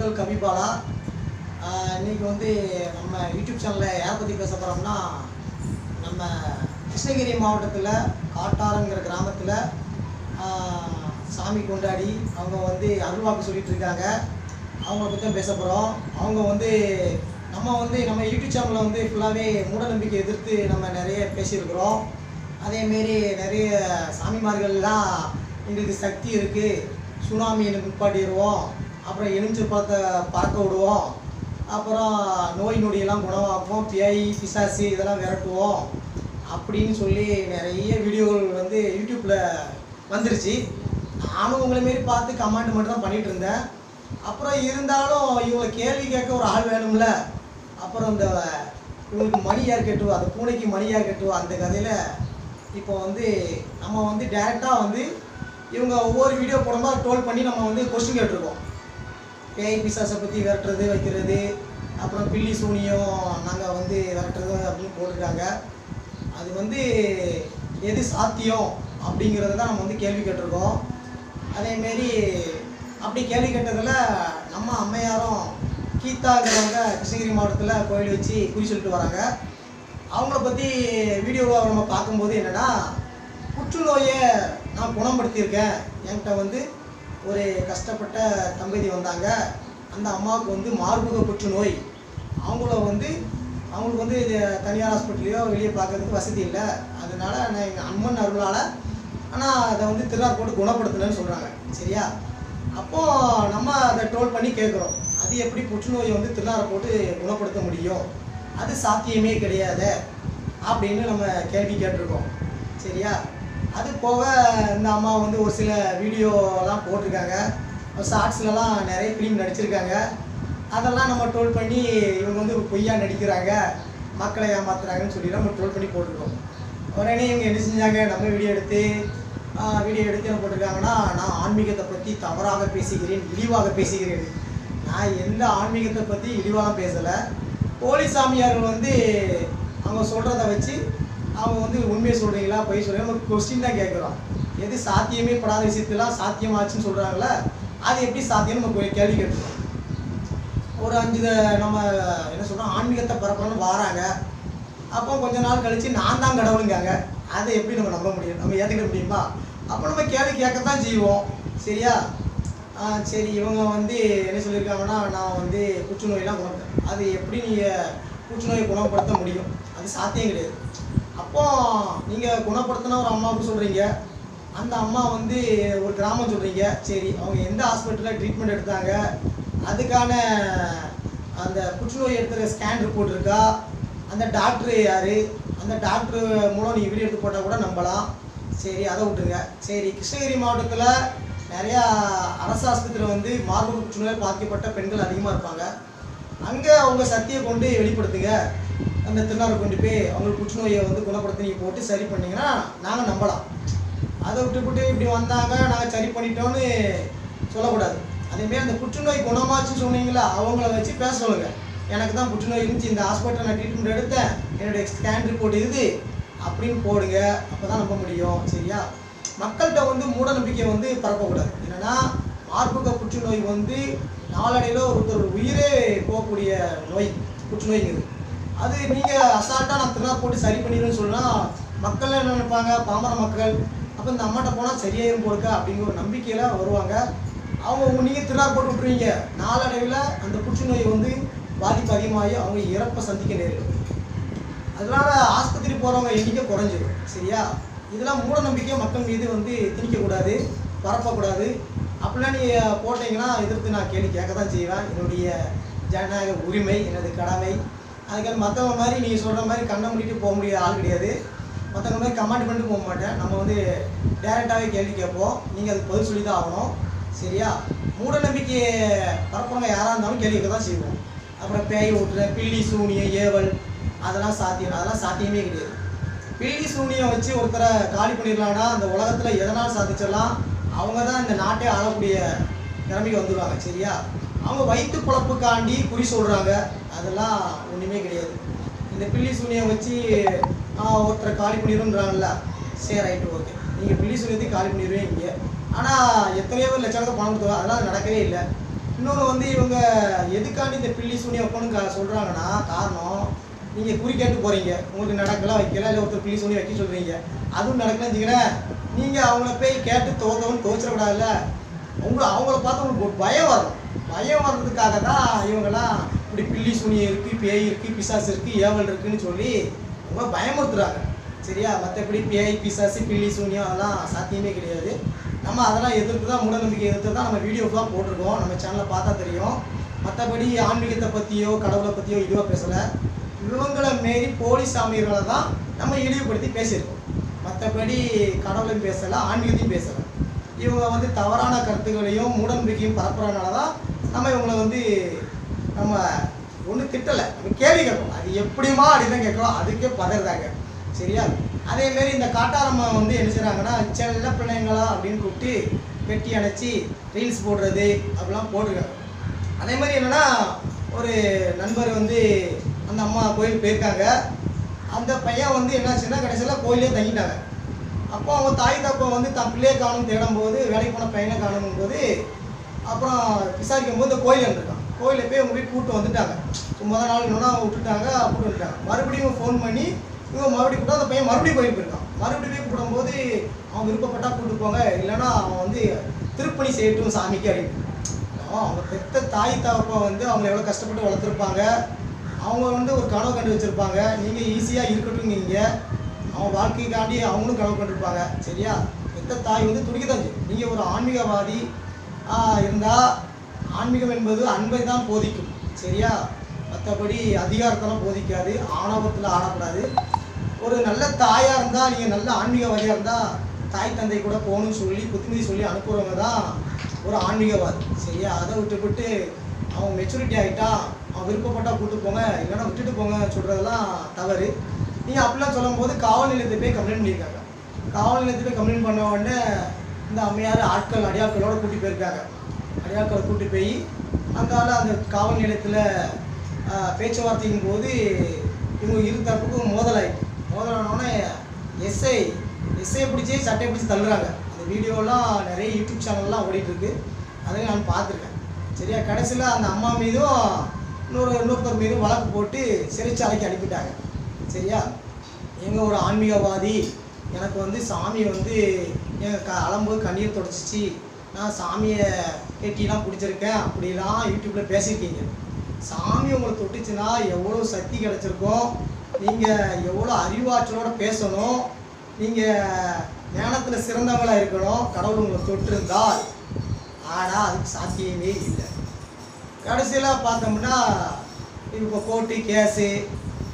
உங்கள் கவிபாலா இன்னைக்கு வந்து நம்ம யூடியூப் சேனலில் யாரை பற்றி பேச போகிறோம்னா நம்ம கிருஷ்ணகிரி மாவட்டத்தில் காட்டாரங்கிற கிராமத்தில் சாமி கொண்டாடி அவங்க வந்து அருள்வாக்கு சொல்லிட்டு இருக்காங்க. அவங்கள பற்றி தான் பேச போகிறோம் அவங்க வந்து நம்ம வந்து நம்ம யூடியூப் சேனலில் வந்து ஃபுல்லாகவே மூடநம்பிக்கை எதிர்த்து நம்ம நிறைய பேசியிருக்கிறோம். அதேமாரி நிறைய சாமிமார்கள்லாம் எங்களுக்கு சக்தி இருக்குது சுனாமி எனக்கு முப்பாட்டிடுவோம் அப்புறம் எலுமிச்சை பழத்தை பறக்க விடுவோம். அப்புறம் நோய் நொடியெல்லாம் குணமாக்குவோம். பேய் பிசாசு இதெல்லாம் விரட்டுவோம். அப்படின்னு சொல்லி நிறைய வீடியோகள் வந்து யூடியூப்பில் வந்துருச்சு. நானும் உங்களை மாரி பார்த்து கமெண்ட் மட்டும் தான் பண்ணிகிட்டு இருந்தேன். அப்புறம் இருந்தாலும் இவங்களை கேள்வி கேட்க ஒரு ஆள் வேணும்ல. அப்புறம் இந்த இவங்களுக்கு மணி யார் கட்டுவோம் அந்த பூனைக்கு மணி யார் கட்டுவோம் அந்த கதையில் இப்போ வந்து நம்ம வந்து டேரெக்டாக வந்து இவங்க ஒவ்வொரு வீடியோ போடும்போது டோல் பண்ணி நம்ம வந்து கொஸ்டின் கேட்டிருக்கோம். பேய் பிசாசை பற்றி விரட்டுறது வைக்கிறது அப்புறம் பில்லி சூனியம் நாங்கள் வந்து விரட்டுறது அப்படின்னு போட்டிருக்காங்க. அது வந்து எது சாத்தியம் அப்படிங்கிறத தான் நம்ம வந்து கேள்வி கேட்டிருக்கோம். அதேமாரி அப்படி கேள்வி கேட்டதில் நம்ம அம்மையாரும் கீதாங்கிறவங்க கிருஷ்ணகிரி மாவட்டத்தில் கோயில் வச்சு குறி சொல்லிட்டு வராங்க. அவங்கள பற்றி வீடியோவை நம்ம பார்க்கும்போது என்னென்னா புற்றுநோயை நான் குணப்படுத்தியிருக்கேன். என்கிட்ட வந்து ஒரு கஷ்டப்பட்ட தம்பதி வந்தாங்க. அந்த அம்மாவுக்கு வந்து மார்புக புற்றுநோய். அவங்கள வந்து அவங்களுக்கு வந்து இது தனியார் ஹாஸ்பிட்டலையோ வெளியே பார்க்கறதுக்கு வசதி இல்லை. அதனால நான் எங்கள் அம்மன் அருளால் ஆனால் அதை வந்து திருநாள் போட்டு குணப்படுத்தலைன்னு சொல்கிறாங்க சரியா? அப்போது நம்ம அதை ட்ரோல் பண்ணி கேட்குறோம். அது எப்படி புற்றுநோயை வந்து திருநாரை போட்டு குணப்படுத்த முடியும்? அது சாத்தியமே கிடையாது அப்படின்னு நம்ம கேள்வி கேட்டிருக்கோம். சரியா? அது போக இந்த அம்மா வந்து ஒரு சில வீடியோலாம் போட்டிருக்காங்க. ஷார்ட்ஸ்லலாம் நிறைய ஃபிலிம் நடிச்சிருக்காங்க. அதெல்லாம் நம்ம ட்ரோல் பண்ணி இவங்க வந்து பொய்யா நடிக்கிறாங்க. மக்களை ஏமாத்துறாங்கன்னு சொல்லி நம்ம ட்ரோல் பண்ணி போட்டிருக்கோம். உடனே இவங்க என்ன செஞ்சாங்க? நம்ம வீடியோ எடுத்து வீடியோ எடுத்து என்ன போட்டிருக்காங்கன்னா நான் ஆன்மீகத்தை பற்றி தவறாக பேசுகிறேன் இழிவாக பேசுகிறேன். நான் எந்த ஆன்மீகத்தை பற்றி இழிவாக பேசலை. போலி சாமியார்கள் வந்து அவங்க சொல்கிறத வச்சு அவங்க வந்து உண்மையை சொல்கிறீங்களா பொய் சொல்கிறீங்க நம்ம கொஸ்டின் தான் கேட்குறோம். எது சாத்தியமே படாத விஷயத்தெல்லாம் சாத்தியமாச்சுன்னு சொல்கிறாங்களே அது எப்படி சாத்தியம்னு நம்ம போய் கேள்வி கேட்டுருக்கோம் ஒரு அஞ்சு நம்ம என்ன சொல்கிறோம் ஆன்மீகத்தை பரப்புறோம்னு வாராங்க. அப்போ கொஞ்ச நாள் கழிச்சு நான் தான் கடவுளுங்காங்க. அதை எப்படி நம்ம நம்ப முடியும்? நம்ம ஏற்றுக்க முடியுமா? அப்போ நம்ம கேள்வி கேட்கத்தான் செய்வோம். சரியா? சரி இவங்க வந்து என்ன சொல்லியிருக்காங்கன்னா நான் வந்து புற்றுநோயெல்லாம் குணப்படுத்தேன் அது எப்படி நீங்கள் புற்றுநோயை குணப்படுத்த முடியும்? அது சாத்தியம் கிடையாது. அப்போ நீங்கள் குணப்படுத்தின ஒரு அம்மாவுக்கு சொல்கிறீங்க அந்த அம்மா வந்து ஒரு கிராமம் சொல்கிறீங்க சரி அவங்க எந்த ஹாஸ்பிட்டலில் ட்ரீட்மெண்ட் எடுத்தாங்க? அதுக்கான அந்த புற்றுநோய் எடுத்துகிற ஸ்கேன் ரிப்போர்ட் இருக்கா? அந்த டாக்டரு யார்? அந்த டாக்டர் மூலம் நீங்கள் வீடியோ எடுத்து போட்டால் கூட நம்பலாம். சரி அதை விட்டுருங்க. சரி கிருஷ்ணகிரி மாவட்டத்தில் நிறையா அரசு ஆஸ்பத்திரியில் வந்து மார்பக புற்றுநோய் பாதிக்கப்பட்ட பெண்கள் அதிகமாக இருப்பாங்க. அங்கே அவங்க சக்தியை கொண்டு வெளிப்படுத்துங்க. அந்த திருநாள் கொண்டு போய் அவங்களுக்கு புற்றுநோயை வந்து குணப்படுத்தி நீங்கள் போட்டு சரி பண்ணிங்கன்னா நாங்கள் நம்பலாம். அதை விட்டுவிட்டு இப்படி வந்தாங்க நாங்கள் சரி பண்ணிட்டோம்னு சொல்லக்கூடாது. அதேமாரி அந்த புற்றுநோய் குணமாச்சுன்னு சொன்னீங்களா அவங்கள வச்சு பேச சொல்லுங்க. எனக்கு தான் புற்றுநோய் இருந்துச்சு இந்த ஹாஸ்பிட்டல் நான் ட்ரீட்மெண்ட் எடுத்தேன். என்னுடைய ஸ்கேன் ரிப்போர்ட் இது அப்படின்னு போடுங்க. அப்போ தான் நம்ப முடியும் சரியா? மக்கள்கிட்ட வந்து மூட நம்பிக்கை வந்து பரப்பக்கூடாது. என்னன்னா மார்பக புற்றுநோய் வந்து நாளடைவில் ஒருத்தர் உயிரே போகக்கூடிய நோய் புற்றுநோய்ங்கிறது. அது நீங்கள் அசால்ட்டாக நான் திருநாள் போட்டு சரி பண்ணிடுவேன்னு சொன்னால் மக்கள் என்ன நினைப்பாங்க? பாமர மக்கள். அப்போ இந்த அம்மாட்ட போனால் சரியாயிரும் போடுக்க அப்படிங்கிற ஒரு நம்பிக்கையில் வருவாங்க. அவங்க நீங்கள் திருநாள் போட்டு விட்ருவீங்க நாளடைவில் அந்த புற்றுநோய் வந்து பாதிப்பு அதிகமாகி அவங்க இறப்பை சந்திக்க நேரிடும். அதனால ஆஸ்பத்திரி போகிறவங்க எண்ணிக்கை குறைஞ்சிடும் சரியா? இதெல்லாம் மூட நம்பிக்கை. மக்கள் மீது வந்து திணிக்கக்கூடாது பரப்பக்கூடாது. அப்படிலாம் நீ போட்டீங்கன்னா எதிர்த்து நான் கேள்வி கேட்க தான் செய்வேன். என்னுடைய ஜனநாயக உரிமை எனது கடமை. அதுக்காக மற்றவங்க மாதிரி நீங்கள் சொல்கிற மாதிரி கண்ணை முடிட்டு போக முடியாத ஆள் கிடையாது. மற்றவங்க மாதிரி கமெண்ட் பண்ணிட்டு போக மாட்டேன். நம்ம வந்து டேரெக்டாகவே கேள்வி கேட்போம். நீங்கள் அதுக்கு பதில் சொல்லி தான் ஆகணும். சரியா? மூட நம்பிக்கையை பரப்புறவங்க யாராக இருந்தாலும் கேள்வி தான் செய்வோம். அப்புறம் பேய் ஓட்டுற பில்லி சூனியம் ஏவல் அதெல்லாம் சாத்தியம் அதெல்லாம் சாத்தியமே கிடையாது. பில்லி சூனியம் வச்சு ஒருத்தரை காலி பண்ணிடலாம்னா அந்த உலகத்தில் எதனால் சாதிச்சிடலாம் அவங்க தான் இந்த நாட்டை ஆளக்கூடிய திறமைக்கு வந்துடுவாங்க சரியா? அவங்க வயிற்று பொழப்புக்காண்டி குறி சொல்கிறாங்க அதெல்லாம் ஒன்றுமே கிடையாது. இந்த பில்லி சூனியை வச்சு ஒருத்தரை காலி பண்ணிடுன்றாங்கல்ல சரி ரைட்டு ஓகே. நீங்கள் பில்லி சூனியத்தையும் காலி பண்ணிடுவீங்க ஆனால் எத்தனையோ பேர் லட்சக்கணக்கில் பணம் கொடுத்தோம் அதெல்லாம் நடக்கவே இல்லை. இன்னொன்று வந்து இவங்க எதுக்காண்டி இந்த பில்லி சூனியை வைக்கணும்னு சொல்கிறாங்கன்னா காரணம் நீங்கள் குறி கேட்டு போகிறீங்க உங்களுக்கு நடக்கலாம் வைக்கல இல்லை ஒருத்தர் பில்லி சூனியை வைக்க சொல்கிறீங்க அதுவும் நடக்கலன்னு வச்சுக்கிறேன் நீங்கள் அவங்கள போய் கேட்டு தோத்தவன்னு தோச்சிடக்கூடாதுல்ல. உங்களை அவங்கள பார்த்து உங்களுக்கு பயம் வரும். பயம் வர்றதுக்காக தான் இவங்கெல்லாம் இப்படி பில்லி சுனி இருக்குது பேய் இருக்குது பிசாசு இருக்குது ஏவல் இருக்குன்னு சொல்லி ரொம்ப பயமுறுத்துறாங்க. சரியா? மற்றபடி பேய் பிசாசு பில்லி சூனியம் அதெல்லாம் சாத்தியமே கிடையாது. நம்ம அதெல்லாம் எதிர்த்து தான் மூடநம்பிக்கை எதிர்த்து தான் நம்ம வீடியோஸ்லாம் போட்டிருக்கோம். நம்ம சேனலை பார்த்தா தெரியும். மற்றபடி ஆன்மீகத்தை பற்றியோ கடவுளை பற்றியோ இதுவாக பேசலை. இவங்களை மாரி போலி சாமியர்களை தான் நம்ம இழிவுபடுத்தி பேசியிருக்கோம். மற்றபடி கடவுளையும் பேசலை ஆன்மீகத்தையும் பேசலை. இவங்க வந்து தவறான கருத்துக்களையும் மூடநம்பிக்கையும் பரப்புறதுனால தான் நம்ம இவங்களை வந்து நம்ம ஒன்றும் திட்டலை. நம்ம கேள்வி கேட்போம். அது எப்படிமா அப்படின்னு கேட்குறோம். அதுக்கே பதறாங்க சரியா? அதேமாரி இந்த காட்டாரம்மா வந்து என்ன செய்கிறாங்கன்னா செல்ல பிள்ளைங்களா அப்படின்னு கூப்பிட்டு வெட்டி அணைச்சி ரீல்ஸ் போடுறது அப்படிலாம் போட்டிருக்காங்க. அதே மாதிரி என்னென்னா ஒரு நண்பர் வந்து அந்த அம்மா கோயில் போயிருக்காங்க. அந்த பையன் வந்து என்னாச்சுன்னா கடைசியில் கோயிலே தங்கிட்டாங்க. அப்போ அவங்க தாய் தப்பை வந்து தன் பிள்ளையை காணும் தேடும் போது வேலைக்கு போன பையனை காணும் போது அப்புறம் விசாரிக்கும் போது இந்த கோயில் இருந்திருக்கான் கோயிலில் போய் அவங்க போய் கூப்பிட்டு வந்துட்டாங்க. சும்மா நாள் இன்னொன்னா விட்டுட்டாங்க அப்படி வந்துட்டாங்க. மறுபடியும் ஃபோன் பண்ணி இவங்க மறுபடியும் கூப்பிட்டா அந்த பையன் மறுபடியும் கோயில் போயிருக்கான். மறுபடியும் போய் கூப்பிடும்போது அவன் விருப்பப்பட்டா கூப்பிட்டு போங்க இல்லைன்னா அவன் வந்து திருப்பணி செய்யட்டும் சாமிக்கு அப்படின்னு. அவன் அவங்க பெத்த தாய் தாப்பா வந்து அவங்க எவ்வளோ கஷ்டப்பட்டு வளர்த்துருப்பாங்க. அவங்க வந்து ஒரு கனவு கண்டு வச்சுருப்பாங்க. நீங்கள் ஈஸியாக இருக்கட்டும்ங்க அவன் வாழ்க்கைக்காண்டி அவங்களும் கனவு கண்டிருப்பாங்க. சரியா? பெத்த தாய் வந்து துடிக்க தான் செய்யும் நீங்கள் ஒரு ஆன்மீகவாதி இருந்தால் ஆன்மீகம் என்பது அன்பை தான் போதிக்கும். சரியா? மற்றபடி அதிகாரத்தெல்லாம் போதிக்காது. ஆணவத்தில் ஆடக்கூடாது. ஒரு நல்ல தாயாக இருந்தால் நீங்கள் நல்ல ஆன்மீகவாதியாக இருந்தால் தாய் தந்தை கூட போகணும்னு சொல்லி புத்திமதி சொல்லி அனுப்புகிறவங்க தான் ஒரு ஆன்மீகவாதி. சரியா? அதை விட்டுவிட்டு அவன் மெச்சூரிட்டி ஆகிட்டா அவன் விருப்பப்பட்டா கூட்டு போங்க இல்லைன்னா விட்டுட்டு போங்க சொல்கிறதெல்லாம் தவறு. நீங்கள் அப்படிலாம் சொல்லும்போது காவல் நிலையத்தை போய் கம்ப்ளைண்ட் பண்ணியிருக்காங்க. காவல் நிலையத்தை போய் கம்ப்ளைண்ட் பண்ண உடனே இந்த அம்மையார் ஆட்கள் அடியாட்களோட கூட்டி போயிருக்காங்க. அடியாட்களை கூட்டி போய் அந்த ஆள் அந்த காவல் நிலையத்தில் பேச்சுவார்த்தைக்கும் போது இவங்க இரு தரப்புக்கும் மோதலாயிட்டு. மோதலானோடனே எஸ்ஐ எஸ்ஐ பிடிச்சி சட்டையை பிடிச்சி தள்ளுறாங்க. அந்த வீடியோலாம் நிறைய யூடியூப் சேனல்லாம் ஓடிட்டுருக்கு. அதையும் நான் பார்த்துருக்கேன். சரியா? கடைசியில் அந்த அம்மா மீதும் இன்னொரு இன்னொருத்தர் மீதும் வழக்கு போட்டு சிறைச்சாலைக்கு அனுப்பிட்டாங்க. சரியா? எங்கள் ஒரு ஆன்மீகவாதி எனக்கு வந்து சாமி வந்து எங்கள் க அலம்போது கண்ணீர் தொடச்சிச்சு. நான் சாமியை கெட்டிலாம் பிடிச்சிருக்கேன் அப்படிலாம் யூடியூப்பில் பேசியிருக்கீங்க. சாமி உங்களை தொட்டுச்சுன்னா எவ்வளோ சக்தி கிடச்சிருக்கோம் நீங்கள் எவ்வளோ அறிவாற்றலோட பேசணும் நீங்கள் ஞானத்தில் சிறந்தவங்களாக இருக்கணும் கடவுள் உங்களை தொட்டிருந்தால். ஆனால் அதுக்கு சாத்தியமே இல்லை. கடைசியில் பார்த்தோம்னா இப்போ கோர்ட்டு கேஸு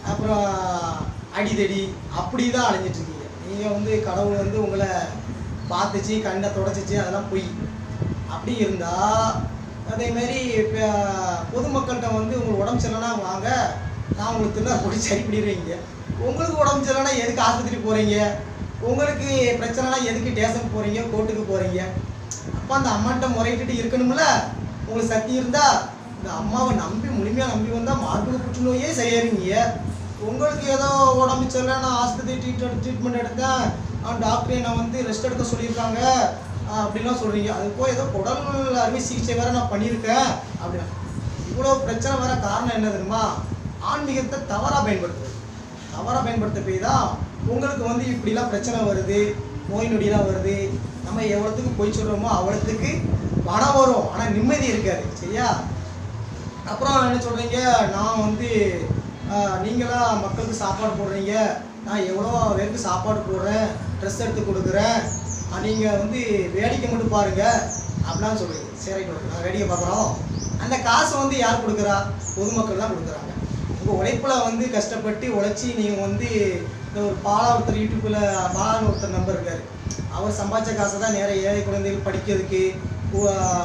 அப்புறம் அடிதடி அப்படி தான் அலைஞ்சிட்டு நீங்கள் வந்து கடவுள் வந்து உங்களை பார்த்துச்சு கண்ணை தொடச்சிச்சு அதெல்லாம் பொய். அப்படி இருந்தால் அதேமாரி இப்போ பொதுமக்கள்கிட்ட வந்து உங்களுக்கு உடம்பு சரியில்லைனா வாங்க நான் உங்களுக்கு திருநா போட்டு சரி பண்ணிடுவீங்க உங்களுக்கு உடம்பு சரியில்லைனா எதுக்கு ஆஸ்பத்திரி போகிறீங்க உங்களுக்கு பிரச்சனைனா எதுக்கு ஸ்டேஷனுக்கு போகிறீங்க கோர்ட்டுக்கு போகிறீங்க அப்போ அந்த அம்மாட்ட முறையிட்டு இருக்கணும்ல. உங்களுக்கு சக்தி இருந்தால் இந்த அம்மாவை நம்பி முழுமையாக நம்பி வந்தால் மார்பக புற்றுநோயே செய்யறீங்க உங்களுக்கு ஏதோ உடம்பு சரியில்லை நான் ஆஸ்பத்திரி ட்ரீட்மெண்ட் ட்ரீட்மெண்ட் எடுத்தேன் அவன் டாக்டர் என்னை வந்து ரெஸ்ட் எடுக்க சொல்லியிருக்காங்க. அப்படின்லாம் சொல்கிறீங்க அது போய் ஏதோ உடல் அறுவை சிகிச்சை வேறு நான் பண்ணியிருக்கேன். அப்படின்னா இவ்வளோ பிரச்சனை வர காரணம் என்ன தெரியுமா? ஆன்மீகத்தை தவறாக பயன்படுத்துறது. தவறாக பயன்படுத்த போய் தான் உங்களுக்கு வந்து இப்படிலாம் பிரச்சனை வருது நோய் நொடியெலாம் வருது. நம்ம எவ்வளோத்துக்கு போய் சொல்கிறோமோ அவ்வளோத்துக்கு பணம் வரும். ஆனால் நிம்மதி இருக்காது. சரியா? அப்புறம் என்ன சொல்கிறீங்க நான் வந்து நீங்களாம் மக்களுக்கு சாப்பாடு போடுறீங்க? நான் எவ்வளோ பேருக்கு சாப்பாடு போடுறேன்? ட்ரெஸ் எடுத்து கொடுக்குறேன். நீங்கள் வந்து வேடிக்கை மட்டும் பாருங்க. அப்படிலாம் சொல்கிறீங்க சரி நான் வேடிக்கை பார்க்குறோம். அந்த காசை வந்து யார் கொடுக்குறா? பொதுமக்கள் தான் கொடுக்குறாங்க. உங்கள் உழைப்பில் வந்து கஷ்டப்பட்டு உழைச்சி நீங்கள் வந்து இந்த ஒரு பாலா ஒருத்தர் யூடியூப்பில் பாலான்னு ஒருத்தர் நம்பர் இருக்கார். அவர் சம்பாதிச்ச காசை தான் நேராக ஏழை குழந்தைகள் படிக்கிறதுக்கு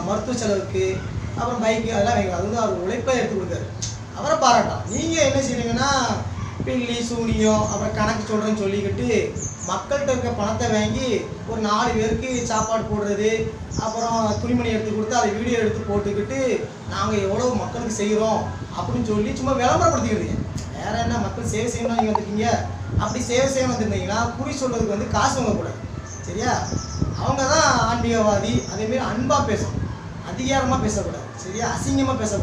மருத்துவ செலவுக்கு அப்புறம் பைக்கு அதெல்லாம் அது வந்து அவர் உழைப்பாக எடுத்து கொடுக்காரு அவரை பாராட்டலாம். நீங்கள் என்ன செய்றீங்கன்னா பில்லி சூனியம் அப்புறம் கணக்கு சொல்கிறேன்னு சொல்லிக்கிட்டு மக்கள்கிட்ட இருக்க பணத்தை வாங்கி ஒரு நாலு பேருக்கு சாப்பாடு போடுறது அப்புறம் துணிமணி எடுத்து கொடுத்து அதை வீடியோ எடுத்து போட்டுக்கிட்டு நாங்கள் எவ்வளோ மக்களுக்கு செய்கிறோம் அப்படின்னு சொல்லி சும்மா விளம்பரப்படுத்திக்கிறீங்க. வேற என்ன மக்கள் சேவை செய்யணும் நீங்கள் வந்துருக்கீங்க அப்படி சேவை செய்யணும் வந்துருந்தீங்கன்னா குறி சொல்றதுக்கு வந்து காசு வாங்கக்கூடாது சரியா? அவங்க தான் ஆன்மீகவாதி அதேமாரி அன்பாக பேசணும். அதிகாரமாக பேசக்கூடாது. சரியா? அசிங்கமாக பேசக்கூடாது.